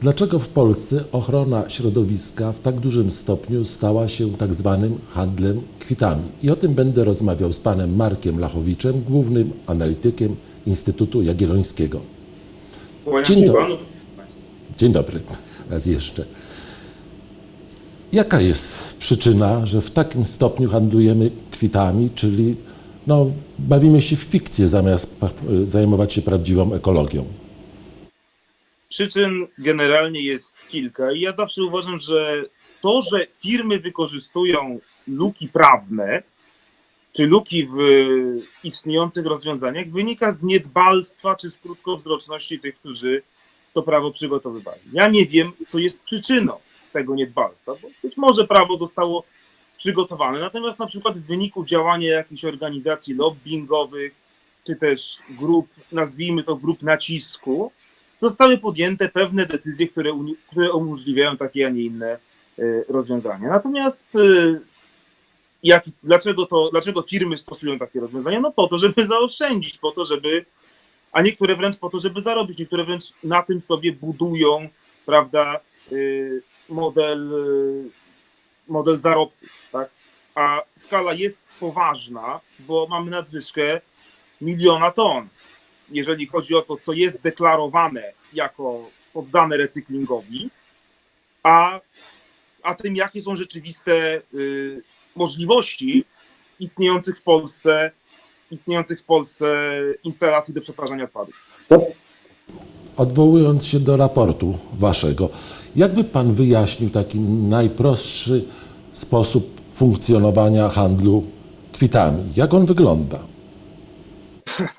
Dlaczego w Polsce ochrona środowiska w tak dużym stopniu stała się tak zwanym handlem kwitami? I o tym będę rozmawiał z panem Markiem Lachowiczem, głównym analitykiem Instytutu Jagiellońskiego. Dzień dobry. Dzień dobry, raz jeszcze. Jaka jest przyczyna, że w takim stopniu handlujemy kwitami, czyli no, bawimy się w fikcję zamiast zajmować się prawdziwą ekologią? Przyczyn generalnie jest kilka i ja zawsze uważam, że to, że firmy wykorzystują luki prawne, czy luki w istniejących rozwiązaniach, wynika z niedbalstwa czy z krótkowzroczności tych, którzy to prawo przygotowywali. Ja nie wiem, co jest przyczyną tego niedbalstwa, bo być może prawo zostało przygotowane, natomiast na przykład w wyniku działania jakichś organizacji lobbyingowych, czy też grup, nazwijmy to grup nacisku, zostały podjęte pewne decyzje, które, które umożliwiają takie, a nie inne y, rozwiązania. Natomiast y, jak, dlaczego, to, dlaczego firmy stosują takie rozwiązania? No po to, żeby zaoszczędzić, po to, żeby, a niektóre wręcz po to, żeby zarobić, niektóre wręcz na tym sobie budują, prawda, y, model, model zarobku, tak? A skala jest poważna, bo mamy nadwyżkę miliona ton jeżeli chodzi o to, co jest deklarowane jako poddane recyklingowi, a, a tym, jakie są rzeczywiste y, możliwości istniejących w Polsce, istniejących w Polsce instalacji do przetwarzania odpadów. Odwołując się do raportu waszego, jakby pan wyjaśnił taki najprostszy sposób funkcjonowania handlu kwitami? Jak on wygląda?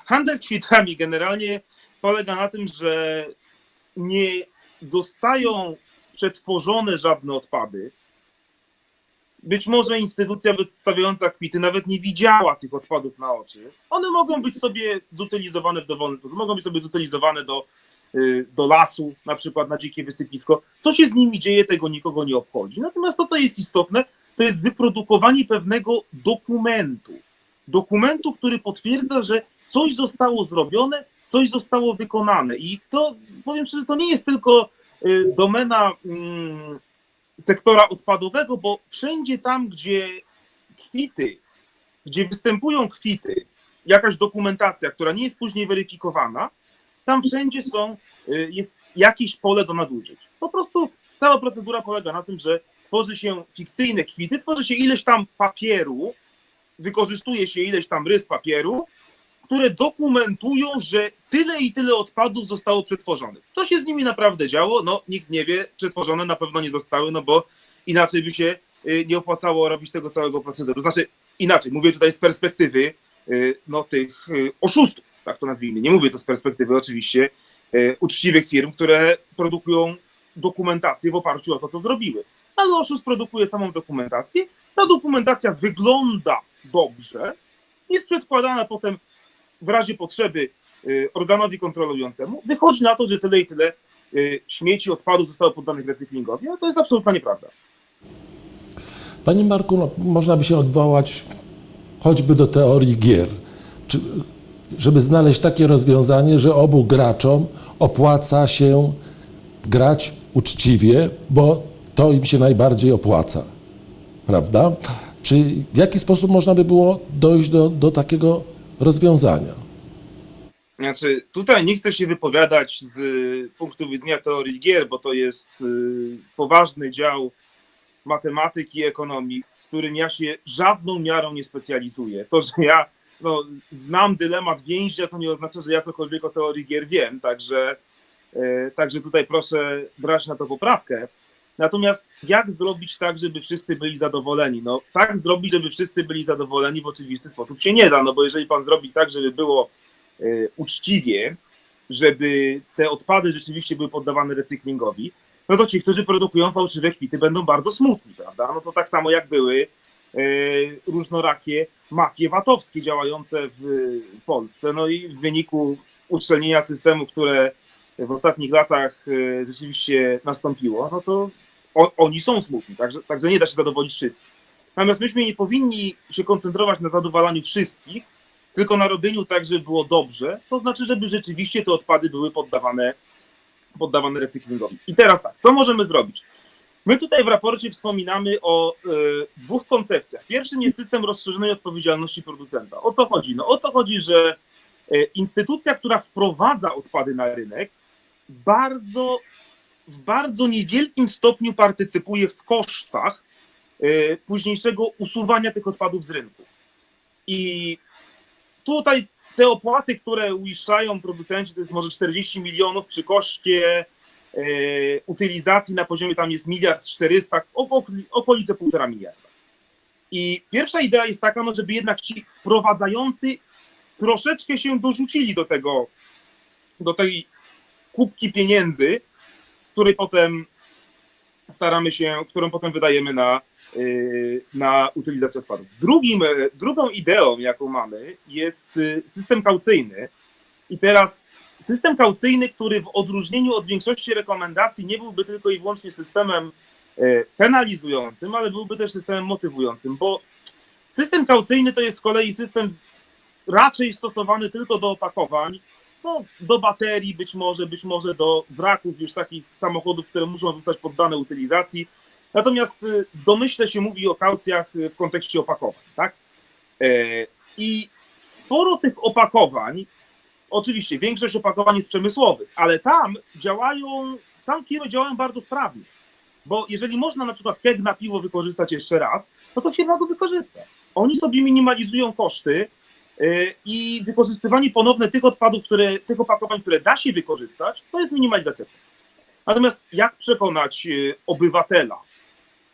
Handel kwitami generalnie polega na tym, że nie zostają przetworzone żadne odpady. Być może instytucja wystawiająca kwity nawet nie widziała tych odpadów na oczy. One mogą być sobie zutylizowane w dowolny sposób. Mogą być sobie zutylizowane do, y, do lasu, na przykład na dzikie wysypisko. Co się z nimi dzieje, tego nikogo nie obchodzi. Natomiast to, co jest istotne, to jest wyprodukowanie pewnego dokumentu. Dokumentu, który potwierdza, że coś zostało zrobione, coś zostało wykonane. I to powiem szczerze, to nie jest tylko y, domena mm, sektora odpadowego, bo wszędzie tam, gdzie kwity, gdzie występują kwity, jakaś dokumentacja, która nie jest później weryfikowana, tam wszędzie są, y, jest jakieś pole do nadużyć. Po prostu cała procedura polega na tym, że tworzy się fikcyjne kwity, tworzy się ileś tam papieru, wykorzystuje się ileś tam rys papieru, które dokumentują, że tyle i tyle odpadów zostało przetworzonych. Co się z nimi naprawdę działo? No, nikt nie wie. Przetworzone na pewno nie zostały, no bo inaczej by się y, nie opłacało robić tego całego procederu. Znaczy, inaczej, mówię tutaj z perspektywy y, no, tych y, oszustów, tak to nazwijmy. Nie mówię to z perspektywy oczywiście uczciwych firm, które produkują dokumentację w oparciu o to, co zrobiły. Ale oszust produkuje samą dokumentację. Ta dokumentacja wygląda dobrze, jest przedkładana potem w razie potrzeby y, organowi kontrolującemu. Wychodzi na to, że tyle i tyle y, śmieci, odpadów zostało poddanych recyklingowi, a to jest absolutna nieprawda. Panie Marku, no, można by się odwołać choćby do teorii gier, czy, żeby znaleźć takie rozwiązanie, że obu graczom opłaca się grać uczciwie, bo to im się najbardziej opłaca. Prawda? Czy w jaki sposób można by było dojść do, do takiego rozwiązania? Znaczy, tutaj nie chcę się wypowiadać z y, punktu widzenia teorii gier, bo to jest y, poważny dział matematyki i ekonomii, w którym ja się żadną miarą nie specjalizuję. To, że ja no, znam dylemat więźnia, to nie oznacza, że ja cokolwiek o teorii gier wiem, także, e, także tutaj proszę brać na to poprawkę. Natomiast jak zrobić tak, żeby wszyscy byli zadowoleni? No tak zrobić, żeby wszyscy byli zadowoleni w oczywisty sposób się nie da, no bo jeżeli pan zrobi tak, żeby było e, uczciwie, żeby te odpady rzeczywiście były poddawane recyklingowi, no to ci, którzy produkują fałszywe kwity, będą bardzo smutni, prawda? No to tak samo jak były e, różnorakie mafie VAT-owskie działające w Polsce. No i w wyniku uszczelnienia systemu, które w ostatnich latach e, rzeczywiście nastąpiło, no to o, oni są smutni, także, także nie da się zadowolić wszystkich. Natomiast myśmy nie powinni się koncentrować na zadowalaniu wszystkich, tylko na robieniu tak, żeby było dobrze, to znaczy, żeby rzeczywiście te odpady były poddawane poddawane recyklingowi. I teraz tak, co możemy zrobić? My tutaj w raporcie wspominamy o e, dwóch koncepcjach. Pierwszym jest system rozszerzonej odpowiedzialności producenta. O co chodzi? No o to chodzi, że e, instytucja, która wprowadza odpady na rynek, bardzo, w bardzo niewielkim stopniu partycypuje w kosztach e, późniejszego usuwania tych odpadów z rynku. I tutaj te opłaty, które uiszczają producenci, to jest może 40 milionów przy koszcie e, utylizacji na poziomie tam jest miliard 400, oko- okolice półtora miliarda. I pierwsza idea jest taka, no, żeby jednak ci wprowadzający troszeczkę się dorzucili do tego, do tej kubki pieniędzy, której potem staramy się, którą potem wydajemy na, yy, na utylizację odpadów. Drugim, e, drugą ideą, jaką mamy, jest y, system kaucyjny. I teraz system kaucyjny, który w odróżnieniu od większości rekomendacji nie byłby tylko i wyłącznie systemem penalizującym, ale byłby też systemem motywującym, bo system kaucyjny to jest z kolei system raczej stosowany tylko do opakowań, no, do baterii być może, być może do braków już takich samochodów, które muszą zostać poddane utylizacji. Natomiast y, domyślę się mówi o kaucjach y, w kontekście opakowań, tak? E, I sporo tych opakowań, oczywiście większość opakowań jest przemysłowych, ale tam działają, tam firmy działają bardzo sprawnie. Bo jeżeli można na przykład keg na piwo wykorzystać jeszcze raz, no to firma go wykorzysta. Oni sobie minimalizują koszty, i wykorzystywanie ponowne tych odpadów, które, tych opakowań, które da się wykorzystać, to jest minimalizacja. Natomiast jak przekonać y, obywatela,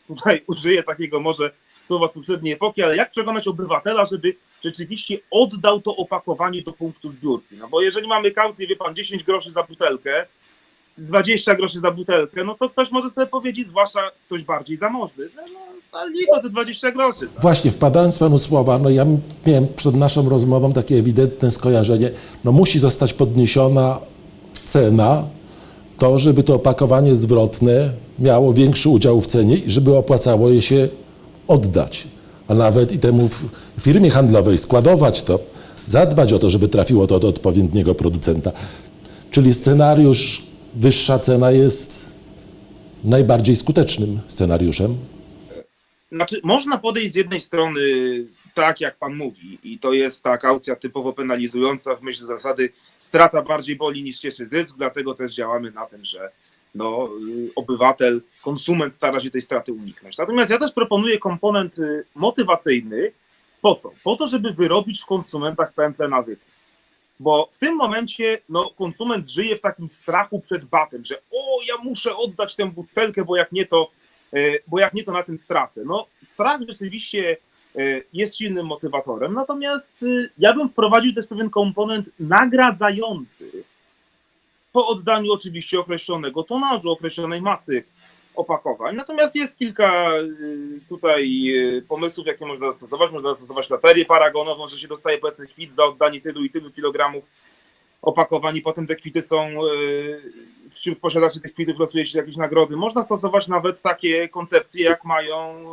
tutaj użyję takiego może słowa z poprzedniej epoki, ale jak przekonać obywatela, żeby rzeczywiście oddał to opakowanie do punktu zbiórki? No bo jeżeli mamy kaucję, wie pan, 10 groszy za butelkę, 20 groszy za butelkę, no to ktoś może sobie powiedzieć, zwłaszcza ktoś bardziej zamożny, że no, ale licho te 20 groszy. Tak? Właśnie, wpadając panu słowa, no ja miałem przed naszą rozmową takie ewidentne skojarzenie, no musi zostać podniesiona cena, to żeby to opakowanie zwrotne miało większy udział w cenie i żeby opłacało je się oddać, a nawet i temu firmie handlowej składować to, zadbać o to, żeby trafiło to do odpowiedniego producenta. Czyli scenariusz wyższa cena jest najbardziej skutecznym scenariuszem. Znaczy, można podejść z jednej strony tak, jak pan mówi, i to jest ta kaucja typowo penalizująca w myśl zasady strata bardziej boli niż cieszy zysk, dlatego też działamy na tym, że no, y, obywatel, konsument stara się tej straty uniknąć. Natomiast ja też proponuję komponent y, motywacyjny. Po co? Po to, żeby wyrobić w konsumentach pętlę nawyku. Bo w tym momencie no, konsument żyje w takim strachu przed batem, że o, ja muszę oddać tę butelkę, bo jak nie to, bo jak nie to na tym stracę. No, strach rzeczywiście e, jest silnym motywatorem, natomiast e, ja bym wprowadził też pewien komponent nagradzający po oddaniu oczywiście określonego tonażu, określonej masy opakowań. Natomiast jest kilka tutaj pomysłów, jakie można zastosować. Można zastosować loterię paragonową, że się dostaje powiedzmy kwit za oddanie tylu i tylu kilogramów opakowań i potem te kwity są, wśród posiadaczy tych kwitów losuje się jakieś nagrody. Można stosować nawet takie koncepcje, jak mają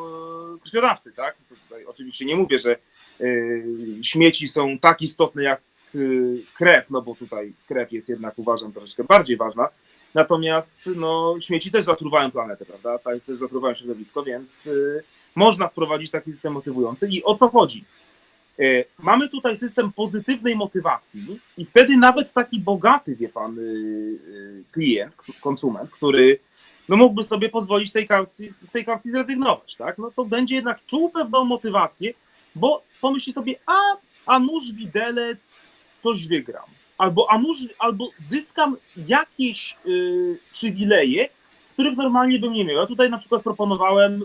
y, krwiodawcy, tak? Tutaj oczywiście nie mówię, że y, śmieci są tak istotne jak y, krew, no bo tutaj krew jest jednak uważam troszeczkę bardziej ważna. Natomiast no, śmieci też zatruwają planetę, prawda? Tak, też zatruwają środowisko, więc można wprowadzić taki system motywujący. I o co chodzi? Y, mamy tutaj system pozytywnej motywacji i wtedy nawet taki bogaty, wie pan, y, y, klient, konsument, który no, mógłby sobie pozwolić tej kaucji, z tej kaucji zrezygnować, tak? No to będzie jednak czuł pewną motywację, bo pomyśli sobie, a, a nóż widelec, coś wygram. Albo, a może, albo zyskam jakieś y, przywileje, których normalnie bym nie miał. Ja tutaj na przykład proponowałem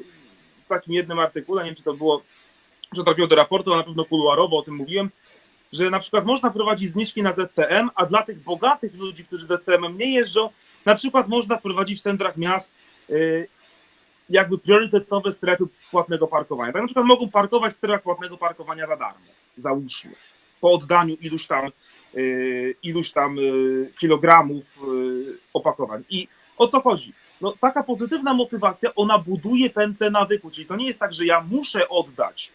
w takim jednym artykule, nie wiem czy to było, że trafiło do raportu, a na pewno kuluarowo o tym mówiłem, że na przykład można prowadzić zniżki na ZTM, a dla tych bogatych ludzi, którzy ZTM-em nie jeżdżą, na przykład można wprowadzić w centrach miast y, jakby priorytetowe strefy płatnego parkowania. Tak na przykład mogą parkować w strefach płatnego parkowania za darmo, załóżmy, po oddaniu iluś tam y, iluś tam y, kilogramów opakowań. I o co chodzi? No, taka pozytywna motywacja, ona buduje pętlę nawyku, czyli to nie jest tak, że ja muszę oddać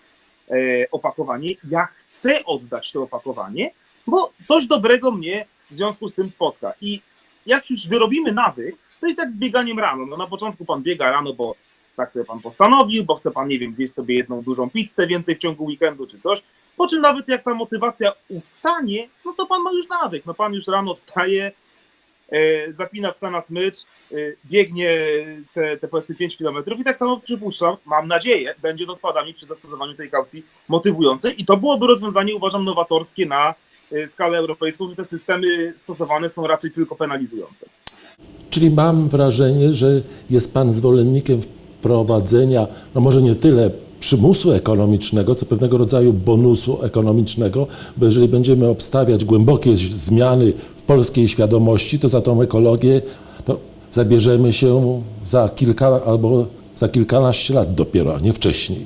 opakowanie, ja chcę oddać to opakowanie, bo coś dobrego mnie w związku z tym spotka. I jak już wyrobimy nawyk, to jest jak z bieganiem rano. No na początku pan biega rano, bo tak sobie pan postanowił, bo chce pan, nie wiem, zjeść sobie jedną dużą pizzę więcej w ciągu weekendu czy coś. Po czym nawet jak ta motywacja ustanie, no to pan ma już nawyk. No pan już rano wstaje, e, zapina psa na smycz, e, biegnie te, te powiedzmy 5 km i tak samo przypuszczam, mam nadzieję, będzie z odpadami przy zastosowaniu tej kaucji motywującej i to byłoby rozwiązanie, uważam, nowatorskie na e, skalę europejską, że te systemy stosowane są raczej tylko penalizujące. Czyli mam wrażenie, że jest Pan zwolennikiem wprowadzenia, no może nie tyle przymusu ekonomicznego, co pewnego rodzaju bonusu ekonomicznego, bo jeżeli będziemy obstawiać głębokie zmiany w polskiej świadomości, to za tą ekologię to zabierzemy się za kilka albo za kilkanaście lat dopiero, a nie wcześniej.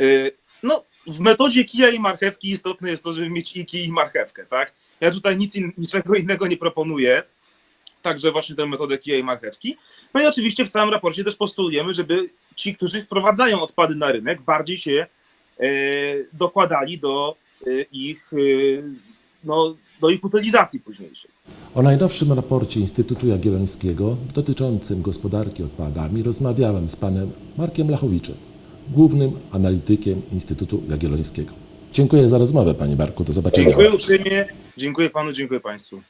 Y, No, w metodzie kija i marchewki istotne jest to, żeby mieć i kij i marchewkę, tak? Ja tutaj nic in, niczego innego nie proponuję, także właśnie tę metodę kija i marchewki. No i oczywiście w samym raporcie też postulujemy, żeby ci, którzy wprowadzają odpady na rynek, bardziej się e, dokładali do e, ich, e, no, do ich utylizacji późniejszej. O najnowszym raporcie Instytutu Jagiellońskiego dotyczącym gospodarki odpadami rozmawiałem z panem Markiem Lachowiczem, głównym analitykiem Instytutu Jagiellońskiego. Dziękuję za rozmowę, panie Marku. Do zobaczenia. Dziękuję uprzejmie, dziękuję panu, dziękuję państwu.